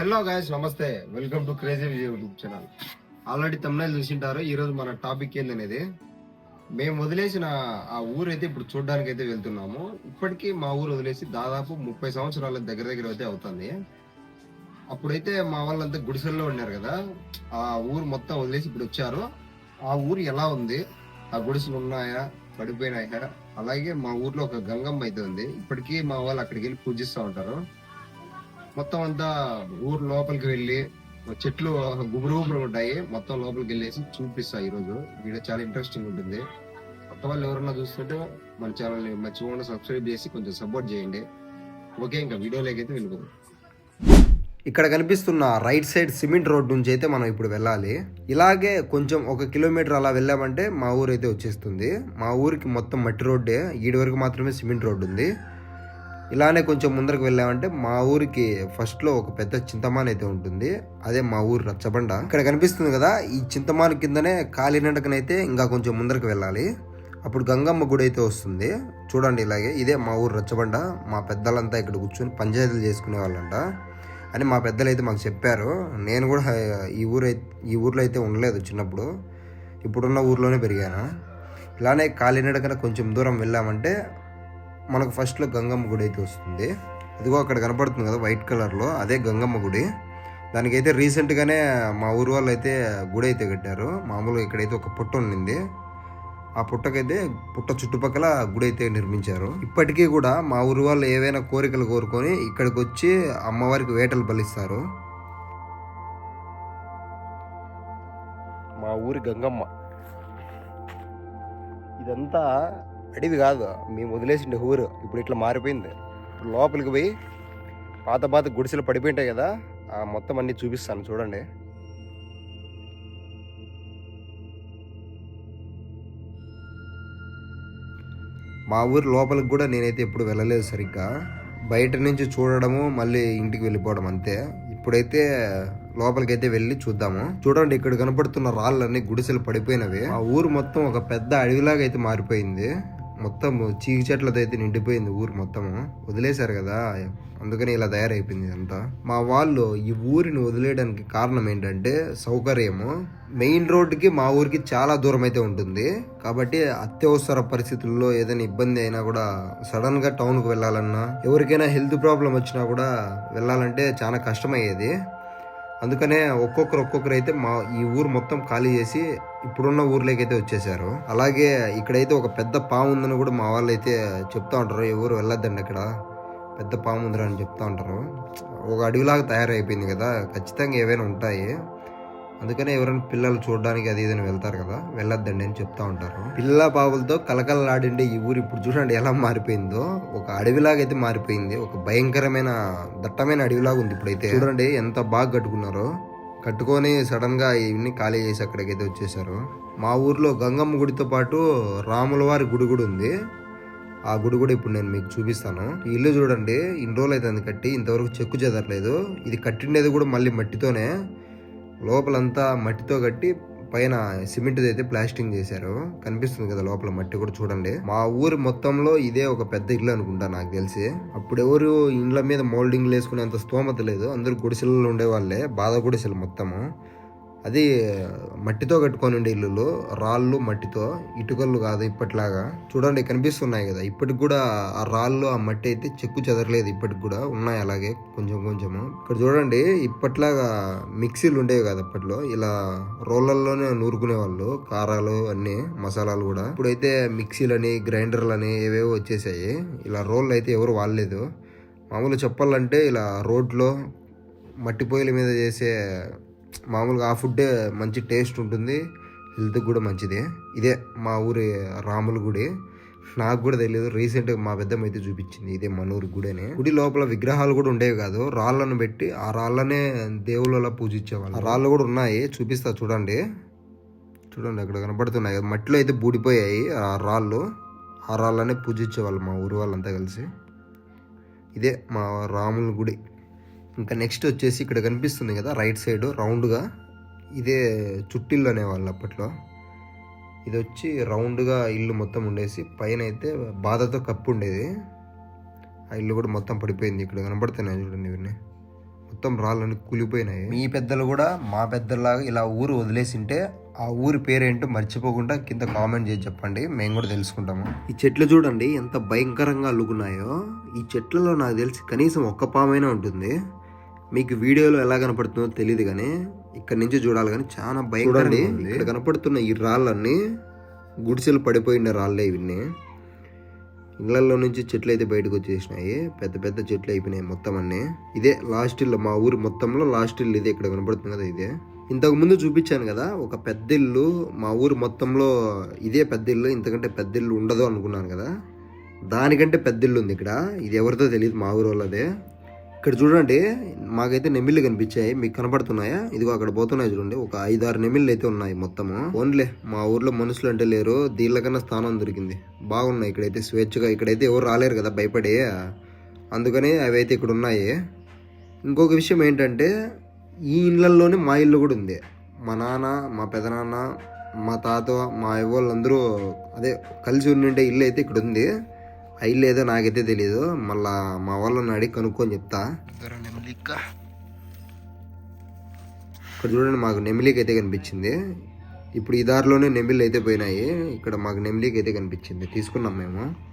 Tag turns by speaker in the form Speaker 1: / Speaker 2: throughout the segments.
Speaker 1: Hello guys namaste. Welcome to crazy Vijay YouTube channel already తమిళ చూసింటారు. ఈరోజు మన topic ఏందనేది? మేము వదిలేసిన ఆ ఊరు అయితే ఇప్పుడు చూడడానికి అయితే వెళ్తున్నాము. ఇప్పటికీ మా ఊరు వదిలేసి దాదాపు ముప్పై సంవత్సరాల దగ్గర దగ్గర అయితే అవుతుంది. అప్పుడైతే మా వాళ్ళంతా గుడిసెల్లో ఉన్నారు కదా. ఆ ఊరు మొత్తం వదిలేసి ఇప్పుడు వచ్చారు. ఆ ఊరు ఎలా ఉంది? ఆ గుడిసెలు ఉన్నాయా? పడిపోయినాయా? అలాగే మా ఊర్లో ఒక గంగమ్మ అయితే ఉంది. ఇప్పటికీ మా వాళ్ళు అక్కడికి వెళ్ళి పూజిస్తూ ఉంటారు. మొత్తం అంతా ఊరు లోపలికి వెళ్ళి చెట్లు గుబురు గుబురు ఉంటాయి. మొత్తం లోపలికి వెళ్ళేసి చూపిస్తా ఈ రోజు వీడియో చాలా ఇంట్రెస్టింగ్ ఉంటుంది. కొత్త వాళ్ళు ఎవరన్నా చూస్తుంటే మన ఛానల్ని మర్చిపోకుండా సబ్స్క్రైబ్ చేసి కొంచెం సపోర్ట్ చేయండి. ఓకే ఇంకా వీడియోలోకి అయితే
Speaker 2: ఇక్కడ కనిపిస్తున్న రైట్ సైడ్ సిమెంట్ రోడ్ నుంచి అయితే మనం ఇప్పుడు వెళ్ళాలి. ఇలాగే కొంచెం ఒక కిలోమీటర్ అలా వెళ్ళామంటే మా ఊరు అయితే వచ్చేస్తుంది. మా ఊరికి మొత్తం మట్టి రోడ్డే. ఈడి వరకు మాత్రమే సిమెంట్ రోడ్డు ఉంది. ఇలానే కొంచెం ముందరకు వెళ్ళామంటే మా ఊరికి ఫస్ట్లో ఒక పెద్ద చింతమాన్ అయితే ఉంటుంది. అదే మా ఊరు రచ్చబండ. ఇక్కడ కనిపిస్తుంది కదా ఈ చింతమాన్ కిందనే కాలినడకనైతే ఇంకా కొంచెం ముందరకు వెళ్ళాలి. అప్పుడు గంగమ్మ గుడి అయితే వస్తుంది. చూడండి ఇలాగే ఇదే మా ఊరు రచ్చబండ. మా పెద్దలంతా ఇక్కడ కూర్చొని పంచాయతీలు చేసుకునే వాళ్ళంట. అని మా పెద్దలు అయితే మాకు చెప్పారు. నేను కూడా ఈ ఊరు ఈ ఊర్లో అయితే ఉండలేదు చిన్నప్పుడు. ఇప్పుడున్న ఊర్లోనే పెరిగాను. ఇలానే కాలినడకన కొంచెం దూరం వెళ్ళామంటే మనకు ఫస్ట్లో గంగమ్మ గుడి అయితే వస్తుంది. అదిగో అక్కడ కనపడుతుంది కదా వైట్ కలర్లో. అదే గంగమ్మ గుడి. దానికైతే రీసెంట్గానే మా ఊరు వాళ్ళు అయితే గుడి అయితే కట్టారు. మామూలుగా ఇక్కడైతే ఒక పుట్ట ఉండింది. ఆ పుట్టకైతే పుట్ట చుట్టుపక్కల గుడి అయితే నిర్మించారు. ఇప్పటికీ కూడా మా ఊరు వాళ్ళు ఏవైనా కోరికలు కోరుకొని ఇక్కడికి వచ్చి అమ్మవారికి వేటలు బలిస్తారు. మా ఊరి గంగమ్మ. ఇదంతా అడవి కాదు మేము వదిలేసిండే ఊరు. ఇప్పుడు ఇట్లా మారిపోయింది. ఇప్పుడు లోపలికి పోయి పాత పాత గుడిసెలు పడిపోయింటాయి కదా ఆ మొత్తం అన్ని చూపిస్తాను చూడండి. మా ఊరు లోపలికి కూడా నేనైతే ఎప్పుడు వెళ్ళలేదు సరిగ్గా. బయట నుంచి చూడడము మళ్ళీ ఇంటికి వెళ్ళిపోవడం అంతే. ఇప్పుడైతే లోపలికి అయితే వెళ్ళి చూద్దాము. చూడండి ఇక్కడ కనపడుతున్న రాళ్ళన్నీ గుడిసెలు పడిపోయినవి. ఆ ఊరు మొత్తం ఒక పెద్ద అడవిలాగా అయితే మారిపోయింది. మొత్తం చీకి చెట్లతో అయితే నిండిపోయింది ఊరు మొత్తము. వదిలేశారు కదా. అందుకని ఇలా తయారైపోయింది అంతా మా వాళ్ళు ఈ ఊరిని వదిలేయడానికి కారణం ఏంటంటే సౌకర్యము. మెయిన్ రోడ్డుకి మా ఊరికి చాలా దూరం అయితే ఉంటుంది. కాబట్టి అత్యవసర పరిస్థితుల్లో ఏదైనా ఇబ్బంది అయినా కూడా సడన్గా టౌన్కు వెళ్ళాలన్నా ఎవరికైనా హెల్త్ ప్రాబ్లం వచ్చినా కూడా వెళ్ళాలంటే చాలా కష్టమయ్యేది. అందుకనే ఒక్కొక్కరు ఒక్కొక్కరు అయితే మా ఈ ఊరు మొత్తం ఖాళీ చేసి ఇప్పుడున్న ఊర్లోకి అయితే వచ్చేసారు. అలాగే ఇక్కడైతే ఒక పెద్ద పాము ఉందని కూడా మా వాళ్ళు అయితే చెప్తా ఉంటారు. ఎవరు వెళ్ళొద్దండి ఇక్కడ పెద్ద పాము ఉందిరా అని చెప్తా ఉంటారు. ఒక అడవిలాగా తయారైపోయింది కదా. ఖచ్చితంగా ఏవైనా ఉంటాయి. అందుకనే ఎవరైనా పిల్లలు చూడడానికి అది ఏదైనా వెళ్తారు కదా వెళ్ళొద్దండి అని చెప్తా ఉంటారు. పిల్ల పావులతో కలకలలాడిండే ఈ ఊరు ఇప్పుడు చూడండి ఎలా మారిపోయిందో. ఒక అడవిలాగా అయితే మారిపోయింది. ఒక భయంకరమైన దట్టమైన అడవిలాగా ఉంది ఇప్పుడైతే. చూడండి ఎంత బాగా కట్టుకున్నారో. కట్టుకొని సడన్గా ఇవన్నీ ఖాళీ చేసి అక్కడికైతే వచ్చేసారు. మా ఊర్లో గంగమ్మ గుడితో పాటు రాముల వారి గుడి కూడా ఉంది. ఆ గుడి కూడా ఇప్పుడు నేను మీకు చూపిస్తాను. ఈ ఇల్లు చూడండి ఇన్ని రోజులు అయితే కట్టి ఇంతవరకు చెక్కు చెదరలేదు. ఇది కట్టిండేది కూడా మళ్ళీ మట్టితోనే. లోపలంతా మట్టితో కట్టి పైన సిమెంట్ అయితే ప్లాస్టింగ్ చేశారు. కనిపిస్తుంది కదా లోపల మట్టి కూడా చూడండి. మా ఊరు మొత్తంలో ఇదే ఒక పెద్ద ఇల్లు అనుకుంటా నాకు తెలిసి. అప్పుడు ఎవరు ఇండ్ల మీద మోల్డింగ్లు వేసుకునేంత స్తోమత లేదు. అందరూ గుడిసెలలో ఉండేవాళ్ళే బాధ గుడిసెలు మొత్తము. అది మట్టితో కట్టుకొని ఉండే ఇల్లులు రాళ్ళు మట్టితో ఇటుకలు కాదు ఇప్పటిలాగా. చూడండి కనిపిస్తున్నాయి కదా. ఇప్పటికి కూడా ఆ రాళ్ళు ఆ మట్టి అయితే చెక్కు చెదరలేదు. ఇప్పటికి కూడా ఉన్నాయి అలాగే కొంచెం కొంచెము. ఇక్కడ చూడండి ఇప్పట్లాగా మిక్సీలు ఉండేవి కదా అప్పట్లో. ఇలా రోళ్ళల్లోనే నూరుకునే వాళ్ళు కారాలు అన్ని మసాలాలు కూడా. ఇప్పుడైతే మిక్సీలని గ్రైండర్లని ఏవేవో వచ్చేసాయి. ఇలా రోళ్ళు అయితే ఎవరు వాడలేదు. మామూలు చెప్పాలంటే ఇలా రోడ్లో మట్టి పొయ్యిల మీద చేసే మామూలుగా ఆ ఫుడ్డే మంచి టేస్ట్ ఉంటుంది హెల్త్కి కూడా మంచిది. ఇదే మా ఊరి రాముల గుడి. నాకు కూడా తెలియదు రీసెంట్గా మా పెద్దమ్మ అయితే చూపించింది ఇదే మన ఊరి గుడి అని గుడి లోపల విగ్రహాలు కూడా ఉండేవి కాదు రాళ్ళను పెట్టి ఆ రాళ్ళనే దేవుళ్ళలా పూజించేవాళ్ళు. ఆ రాళ్ళు కూడా ఉన్నాయి చూపిస్తా చూడండి. చూడండి అక్కడ కనబడుతున్నాయి మట్టిలో అయితే బూడిపోయాయి ఆ రాళ్ళు. ఆ రాళ్ళనే పూజించేవాళ్ళు మా ఊరు వాళ్ళంతా కలిసి. ఇదే మా రాముల గుడి. ఇంకా నెక్స్ట్ వచ్చేసి ఇక్కడ కనిపిస్తుంది కదా రైట్ సైడ్ రౌండ్గా ఇదే చుట్టిల్లు అనేవాళ్ళు అప్పట్లో. ఇది వచ్చి రౌండ్గా ఇల్లు మొత్తం ఉండేసి పైన అయితే బాధతో కప్పు ఉండేది. ఆ ఇల్లు కూడా మొత్తం పడిపోయింది ఇక్కడ కనబడుతున్నాయి చూడండి ఇవన్నీ. మొత్తం రాళ్ళని కూలిపోయినాయి. మీ పెద్దలు కూడా మా పెద్దలాగా ఇలా ఊరు వదిలేసింటే ఆ ఊరి పేరేంటో మర్చిపోకుండా కింద కామెంట్ చేసి చెప్పండి మేము కూడా తెలుసుకుంటాము. ఈ చెట్లు చూడండి ఎంత భయంకరంగా అల్లుకున్నాయో. ఈ చెట్లలో నాకు తెలిసి కనీసం ఒక్క పామైనా ఉంటుంది. మీకు వీడియోలో ఎలా కనపడుతుందో తెలియదు కానీ ఇక్కడ నుంచి చూడాలి కానీ చాలా ఉంది. ఇక్కడ కనపడుతున్న ఈ రాళ్ళన్నీ గుడిసెలు పడిపోయిన రాళ్ళే ఇవన్నీ. ఇళ్ళలో నుంచి చెట్లు అయితే బయటకు వచ్చేసినాయి. పెద్ద పెద్ద చెట్లు అయిపోయినాయి మొత్తం అన్ని. ఇదే లాస్ట్ ఇల్లు మా ఊరు మొత్తంలో లాస్ట్ ఇల్లు ఇదే. ఇక్కడ కనపడుతుంది కదా ఇదే. ఇంతకు ముందు చూపించాను కదా ఒక పెద్ద ఇల్లు మా ఊరు మొత్తంలో ఇదే పెద్ద ఇల్లు ఇంతకంటే పెద్ద ఇల్లు ఉండదు అనుకున్నాను కదా. దానికంటే పెద్ద ఇల్లు ఉంది ఇక్కడ. ఇది ఎవరితో తెలియదు మా ఊరు వాళ్ళదే. ఇక్కడ చూడండి మాకైతే నెమిళ్ళు కనిపించాయి. మీకు కనపడుతున్నాయా? ఇదిగో అక్కడ పోతున్నాయి చూడండి. ఒక ఐదారు నెమిళ్ళు అయితే ఉన్నాయి మొత్తము. ఓన్లే మా ఊర్లో మనుషులు అంటే లేరు. దీళ్ళకన్నా స్థానం దొరికింది. బాగున్నాయి ఇక్కడైతే స్వేచ్ఛగా. ఇక్కడైతే ఎవరు రాలేరు కదా భయపడి. అందుకని అవి అయితే ఇక్కడ ఉన్నాయి. ఇంకొక విషయం ఏంటంటే ఈ ఇళ్ళల్లోనే మా ఇల్లు కూడా ఉంది. మా నాన్న మా పెదనాన్న మా తాత మా వాళ్ళందరూ అదే కలిసి ఉండే ఇల్లు అయితే ఇక్కడ ఉంది. ఇల్లు ఏదో నాకైతే తెలియదు మళ్ళా మా వాళ్ళని అడిగి కనుక్కొని చెప్తా. ఇక్కడ చూడండి మాకు నెమిలికి అయితే కనిపించింది. ఇప్పుడు ఈ దారిలోనే నెమిళ్ళు అయితే పోయినాయి. ఇక్కడ మాకు నెమిలికి అయితే కనిపించింది. తీసుకున్నాం మేము.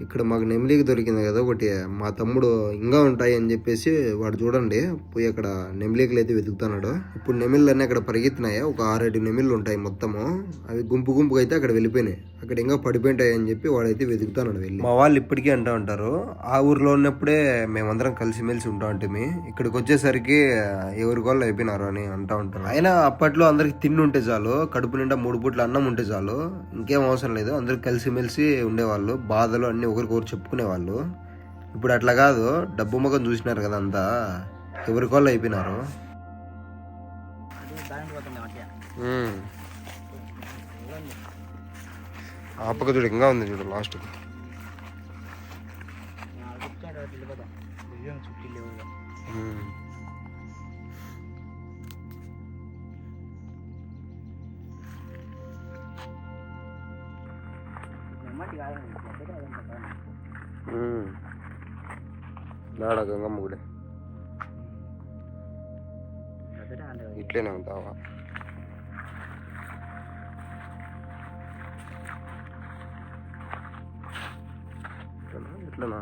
Speaker 2: ఇక్కడ మాకు నెమిలికి దొరికింది కదా ఒకటి మా తమ్ముడు ఇంకా ఉంటాయి అని చెప్పేసి వాడు చూడండి పోయి అక్కడ నెమిలికలు అయితే వెతుకుతున్నాడు. ఇప్పుడు నెమిళ్ళు అన్నీ అక్కడ పరిగెత్తినాయి? ఒక ఆరేడు నెమిళ్ళు ఉంటాయి మొత్తము. అవి గుంపు గుంపుగా అయితే అక్కడ వెళ్ళిపోయినాయి. అక్కడ ఇంకా పడిపోయింటాయి అని చెప్పి వాడైతే వెతుకుతున్నాడు వెళ్ళి. మా వాళ్ళు ఇప్పటికీ అంటూ ఉంటారు. ఆ ఊర్లో ఉన్నప్పుడే మేమందరం కలిసిమెలిసి ఉంటా ఉంటుంది ఇక్కడికి వచ్చేసరికి ఎవరి వాళ్ళు అయిపోయినారు అని అంటా ఉంటారు. అయినా అప్పట్లో అందరికి తిండి ఉంటే చాలు కడుపు నిండా మూడు పూట్ల అన్నం ఉంటే చాలు. ఇంకేం అవసరం లేదు. అందరికి కలిసిమెలిసి ఉండేవాళ్ళు. బాధలు అన్ని ఒకరికొకరు చెప్పుకునేవాళ్ళు. ఇప్పుడు అట్లా కాదు డబ్బు ముఖం చూసినారు కదా అంతా. ఎవరికోళ్ళు అయిపోయినారు. ఆపక ఆ పక్క చూడు ఇంకా ఉంది చూడు లాస్ట్కి నాడ గంగమ్మ గుడి ఇట్లనే ఉంటావా ఇట్లనా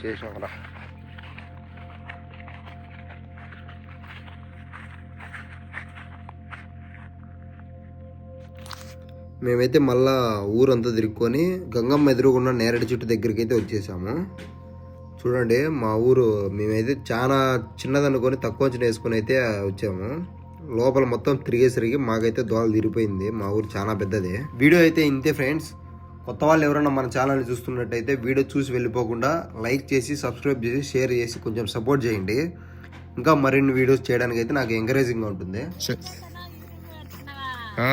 Speaker 2: వచ్చేసాం కదా మేమైతే మళ్ళా ఊరంతా తిరుక్కొని గంగమ్మ ఎదురుగున్న నేరడి చెట్టు దగ్గరికి అయితే వచ్చేసాము. చూడండి మా ఊరు మేమైతే చాలా చిన్నదనుకొని తక్కువ అంచనా వేసుకొని అయితే వచ్చాము. లోపల మొత్తం తిరిగేసరికి మాకైతే దోళ తిరిగిపోయింది మా ఊరు చాలా పెద్దది. వీడియో అయితే ఇంతే ఫ్రెండ్స్. కొత్త వాళ్ళు ఎవరైనా మన ఛానల్ని చూస్తున్నట్టయితే వీడియో చూసి వెళ్ళిపోకుండా లైక్ చేసి సబ్స్క్రైబ్ చేసి షేర్ చేసి కొంచెం సపోర్ట్ చేయండి. ఇంకా మరిన్ని వీడియోస్ చేయడానికి అయితే నాకు ఎంకరేజింగ్గా ఉంటుంది.
Speaker 1: ఆ.